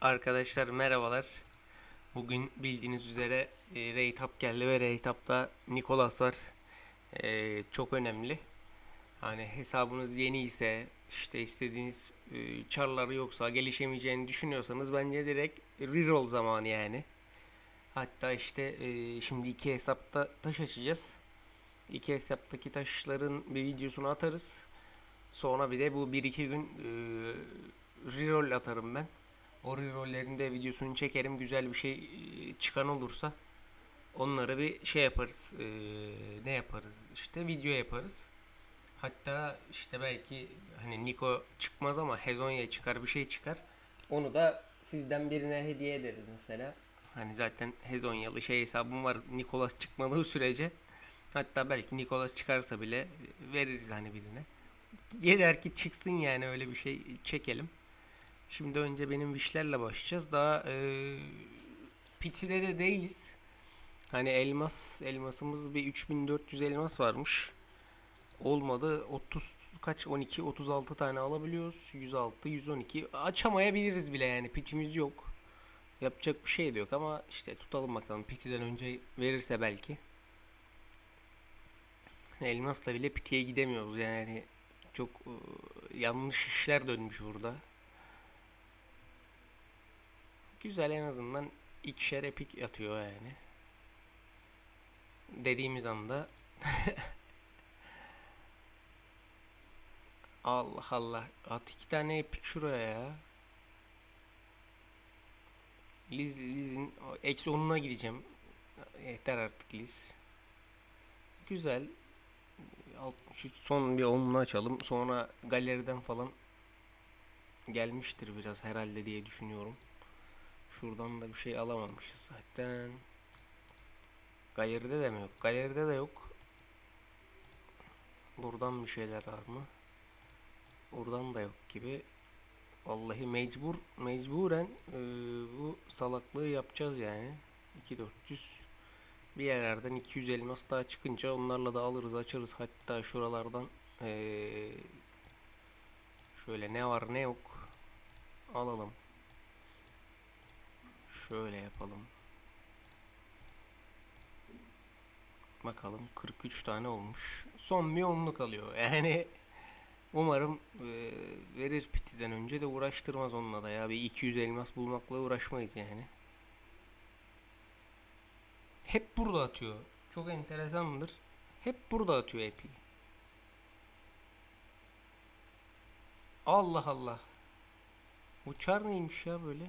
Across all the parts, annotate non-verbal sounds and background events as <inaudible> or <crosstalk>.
Arkadaşlar merhabalar. Bugün bildiğiniz üzere e, Reytap geldi ve Reytap'ta Nikolas var. E, çok önemli. Hani hesabınız yeni ise işte istediğiniz e, çarları yoksa gelişemeyeceğini düşünüyorsanız bence direkt reroll zamanı yani. Hatta işte e, şimdi iki hesapta taş açacağız. İki hesaptaki taşların bir videosunu atarız. Sonra bir de bu 1-2 gün e, reroll atarım ben. O rerollerin de videosunu çekerim. Güzel bir şey e, çıkan olursa onları bir şey yaparız. E, ne yaparız? İşte video yaparız. Hatta işte belki hani Niko çıkmaz ama Hezonya çıkar bir şey çıkar. Onu da sizden birine hediye ederiz mesela. Hani zaten Hezonyalı şey hesabım var. Nikolas çıkmadığı sürece hatta belki Nikolas çıkarsa bile veririz hani birine. Yeter ki çıksın yani öyle bir şey çekelim. Şimdi önce benim wishlerle başlayacağız. Daha e, Piti'de de değiliz. Hani elmas, elmasımız bir 3400 elmas varmış. Olmadı 30 kaç 12 36 tane alabiliyoruz. 106 112 açamayabiliriz bile yani pitimiz yok. Yapacak bir şey de yok ama işte tutalım bakalım pitiden önce verirse belki. Elmasla bile pitiye gidemiyoruz yani çok e, yanlış işler dönmüş burada. Güzel en azından ikişer epik atıyor yani. Dediğimiz anda <laughs> Allah Allah. At iki tane epik şuraya ya. Liz, Liz'in eksi 10'una gideceğim. Yeter artık Liz. Güzel. Alt, şu son bir 10'unu açalım. Sonra galeriden falan gelmiştir biraz herhalde diye düşünüyorum. Şuradan da bir şey alamamışız zaten. Galeride de mi yok? Galeride de yok. Buradan bir şeyler var mı? Buradan da yok gibi. Vallahi mecbur mecburen e, bu salaklığı yapacağız yani. 2400 bir yerlerden 200 elmas daha çıkınca onlarla da alırız açarız hatta şuralardan e, şöyle ne var ne yok alalım. Şöyle yapalım. Bakalım 43 tane olmuş. Son bir onluk kalıyor. <laughs> Yani umarım e, verir pitiden önce de uğraştırmaz onunla da ya. Bir 200 elmas bulmakla uğraşmayız yani. Hep burada atıyor. Çok enteresandır. Hep burada atıyor epi. Allah Allah. Bu çar neymiş ya böyle?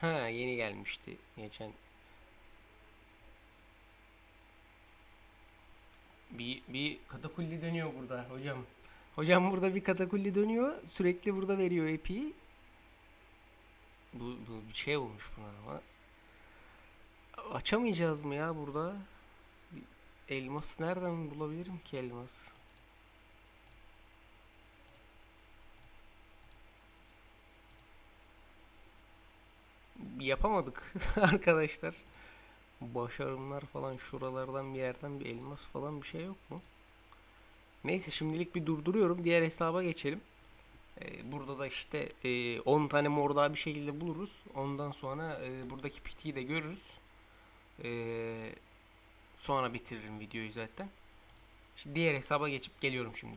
Ha yeni gelmişti geçen. Bir bir katakulli dönüyor burada hocam. Hocam burada bir katakulli dönüyor. Sürekli burada veriyor epi. Bu, bu bir şey olmuş buna ama. Açamayacağız mı ya burada? Elmas nereden bulabilirim ki elmas? Yapamadık <laughs> arkadaşlar. Başarımlar falan şuralardan bir yerden bir elmas falan bir şey yok mu? Neyse şimdilik bir durduruyorum. Diğer hesaba geçelim. Ee, burada da işte e, 10 tane mor daha bir şekilde buluruz. Ondan sonra e, buradaki pitiyi de görürüz. E, sonra bitiririm videoyu zaten. Diğer hesaba geçip geliyorum şimdi.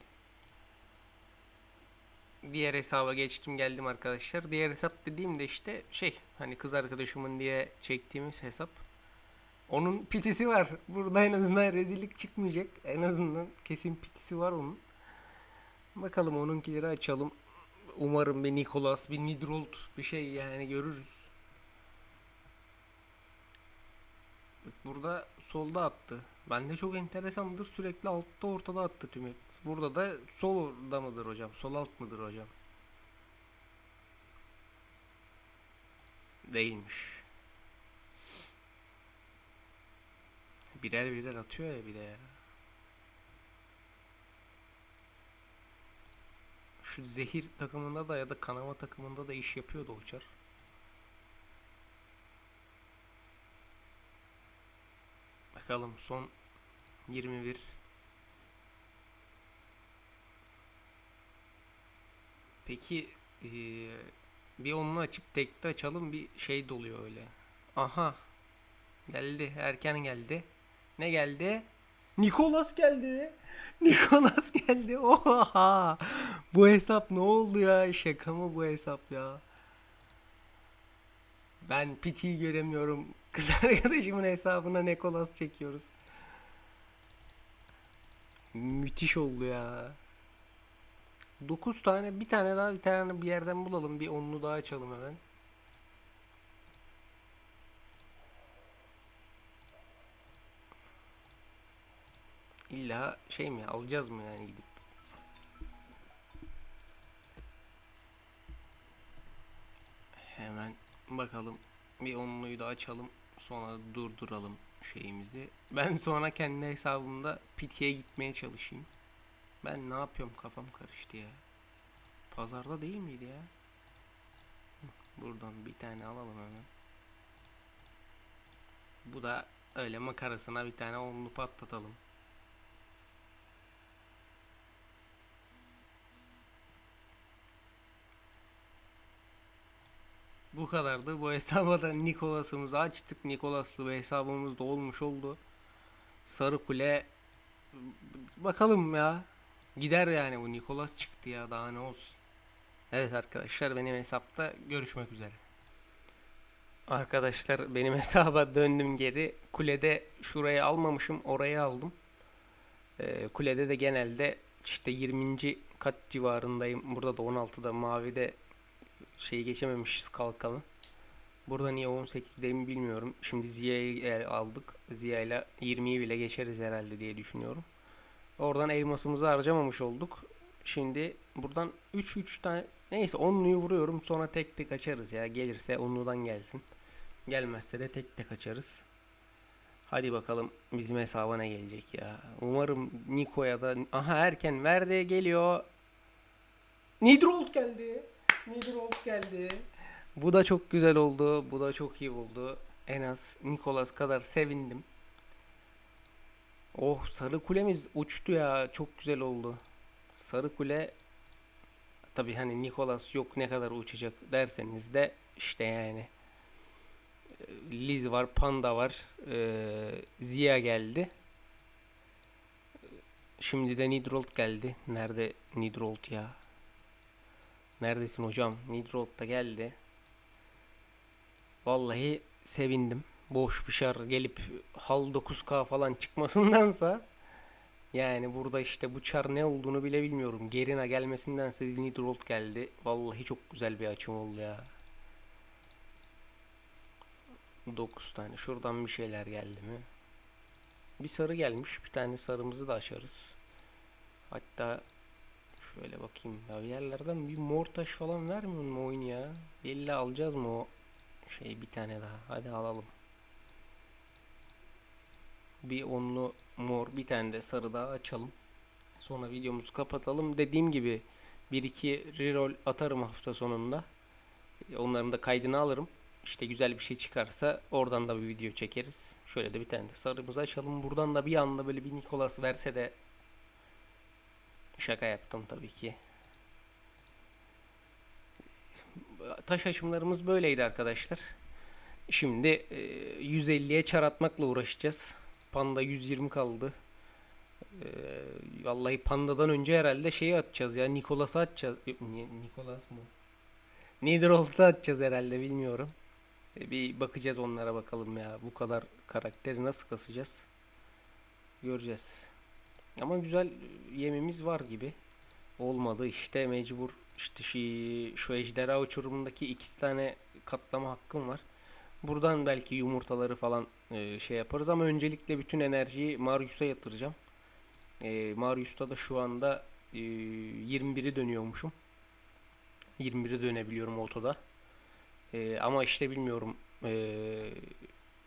Diğer hesaba geçtim geldim arkadaşlar. Diğer hesap dediğimde işte şey hani kız arkadaşımın diye çektiğimiz hesap. Onun pitisi var. Burada en azından rezillik çıkmayacak. En azından kesin pitisi var onun. Bakalım onunkileri açalım. Umarım bir Nicholas, bir Nidrold bir şey yani görürüz. Burada solda attı. Bende çok enteresandır. Sürekli altta ortada attı tüm hep. Burada da solda mıdır hocam? Sol alt mıdır hocam? Değilmiş. Birer birer atıyor ya bir de ya. Şu zehir takımında da ya da kanama takımında da iş yapıyordu uçar. Bakalım son 21 Peki eee, bir onunla açıp tekte açalım bir şey doluyor öyle. Aha. Geldi. Erken geldi. Ne geldi? Nikolas geldi. <laughs> Nikolas geldi. Oha. Bu hesap ne oldu ya? Şaka mı bu hesap ya? Ben Piti'yi göremiyorum. Kız <laughs> arkadaşımın hesabına Nikolas çekiyoruz. Müthiş oldu ya. 9 tane bir tane daha bir tane bir yerden bulalım. Bir onlu daha açalım hemen. İlla şey mi alacağız mı yani gidip? Hemen bakalım. Bir onluyu da açalım. Sonra durduralım şeyimizi. <laughs> Ben sonra kendi hesabımda Piti'ye gitmeye çalışayım. Ben ne yapıyorum kafam karıştı ya. Pazarda değil miydi ya? Buradan bir tane alalım hemen. Bu da öyle makarasına bir tane onlu patlatalım. Bu kadardı. Bu hesaba da Nikolas'ımızı açtık. Nikolas'lı bir hesabımız da olmuş oldu. Sarı Kule bakalım ya. Gider yani bu Nikolas çıktı ya daha ne olsun. Evet arkadaşlar benim hesapta görüşmek üzere. Arkadaşlar benim <laughs> hesaba döndüm geri. Kulede şurayı almamışım orayı aldım. Ee, kulede de genelde işte 20. kat civarındayım. Burada da 16'da mavide şeyi geçememişiz kalkanı. Burada niye 18'deyim bilmiyorum. Şimdi Ziya'yı aldık. Ziya ile 20'yi bile geçeriz herhalde diye düşünüyorum. Oradan elmasımızı harcamamış olduk. Şimdi buradan 3 3 tane neyse 10'luyu vuruyorum sonra tek tek açarız ya. Gelirse 10'ludan gelsin. Gelmezse de tek tek açarız. Hadi bakalım bizim hesaba ne gelecek ya. Umarım Niko'ya da aha erken Verde geliyor. Nidrold geldi. Nidrold geldi. Bu da çok güzel oldu. Bu da çok iyi oldu. En az Nikolas kadar sevindim. Oh sarı kulemiz uçtu ya. Çok güzel oldu. Sarı kule tabi hani Nikolas yok ne kadar uçacak derseniz de işte yani Liz var, Panda var, ee, Ziya geldi. Şimdi de Nidrold geldi. Nerede Nidrold ya? Neredesin hocam? Nidrold da geldi. Vallahi sevindim. Boş bir şar gelip hal 9K falan çıkmasındansa yani burada işte bu çar ne olduğunu bile bilmiyorum. Gerina gelmesindense Nidrold geldi. Vallahi çok güzel bir açım oldu ya. 9 tane. Şuradan bir şeyler geldi mi? Bir sarı gelmiş. Bir tane sarımızı da açarız. Hatta şöyle bakayım. Ya bir yerlerden bir mor taş falan vermiyor mu oyun ya? İlla alacağız mı o şey bir tane daha. Hadi alalım. Bir onlu mor bir tane de sarı daha açalım. Sonra videomuzu kapatalım. Dediğim gibi bir iki reroll atarım hafta sonunda. Onların da kaydını alırım. İşte güzel bir şey çıkarsa oradan da bir video çekeriz. Şöyle de bir tane de sarımızı açalım. Buradan da bir anda böyle bir Nikolas verse de şaka yaptım tabii ki. Taş açımlarımız böyleydi arkadaşlar. Şimdi e, 150'ye çar atmakla uğraşacağız. Panda 120 kaldı. E, vallahi Panda'dan önce herhalde şeyi atacağız ya. Nikolas'ı atacağız. Nikolas mı? Nidarold'u atacağız herhalde bilmiyorum. E, bir bakacağız onlara bakalım ya. Bu kadar karakteri nasıl kasacağız? Göreceğiz. Ama güzel yemimiz var gibi. Olmadı işte mecbur işte şu, şu ejderha uçurumundaki iki tane katlama hakkım var. Buradan belki yumurtaları falan e, şey yaparız ama öncelikle bütün enerjiyi Marius'a yatıracağım. E, Marius'ta da şu anda e, 21'i dönüyormuşum. 21'i dönebiliyorum otoda. E, ama işte bilmiyorum e,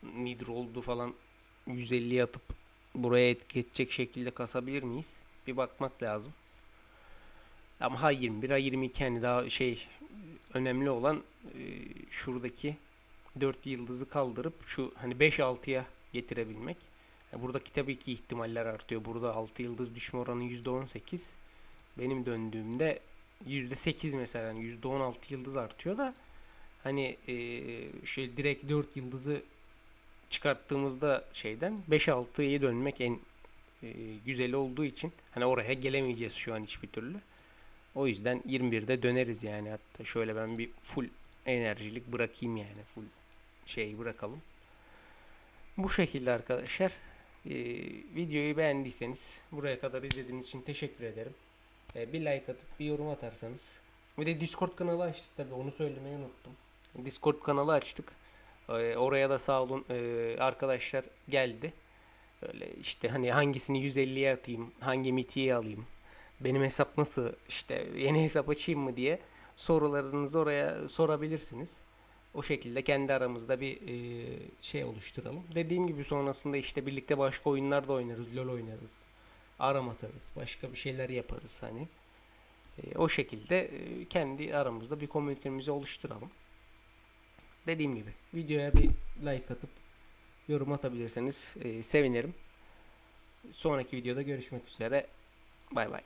Nidr oldu falan 150 atıp buraya etki edecek şekilde kasabilir miyiz? Bir bakmak lazım. Ama Ha21, Ha22 hani daha şey önemli olan e, şuradaki 4 yıldızı kaldırıp şu hani 5-6'ya getirebilmek. Yani buradaki tabii ki ihtimaller artıyor. Burada 6 yıldız düşme oranı %18. Benim döndüğümde %8 mesela hani %16 yıldız artıyor da hani e, şey direkt 4 yıldızı çıkarttığımızda şeyden 5-6'ya dönmek en e, güzeli olduğu için hani oraya gelemeyeceğiz şu an hiçbir türlü. O yüzden 21'de döneriz yani hatta şöyle ben bir full enerjilik bırakayım yani full şey bırakalım. Bu şekilde arkadaşlar. Ee, videoyu beğendiyseniz buraya kadar izlediğiniz için teşekkür ederim. Ee, bir like atıp bir yorum atarsanız. Bir de Discord kanalı açtık tabi onu söylemeyi unuttum. Discord kanalı açtık. Ee, oraya da sağ olun ee, arkadaşlar geldi. Öyle işte hani hangisini 150'ye atayım, hangi mitiyi alayım, benim hesap nasıl, işte yeni hesap açayım mı diye sorularınızı oraya sorabilirsiniz. O şekilde kendi aramızda bir e, şey oluşturalım. Dediğim gibi sonrasında işte birlikte başka oyunlar da oynarız. LoL oynarız. Aram atarız. Başka bir şeyler yaparız hani. E, o şekilde e, kendi aramızda bir komünitemizi oluşturalım. Dediğim gibi videoya bir like atıp yorum atabilirseniz e, sevinirim. Sonraki videoda görüşmek üzere. Bay bay.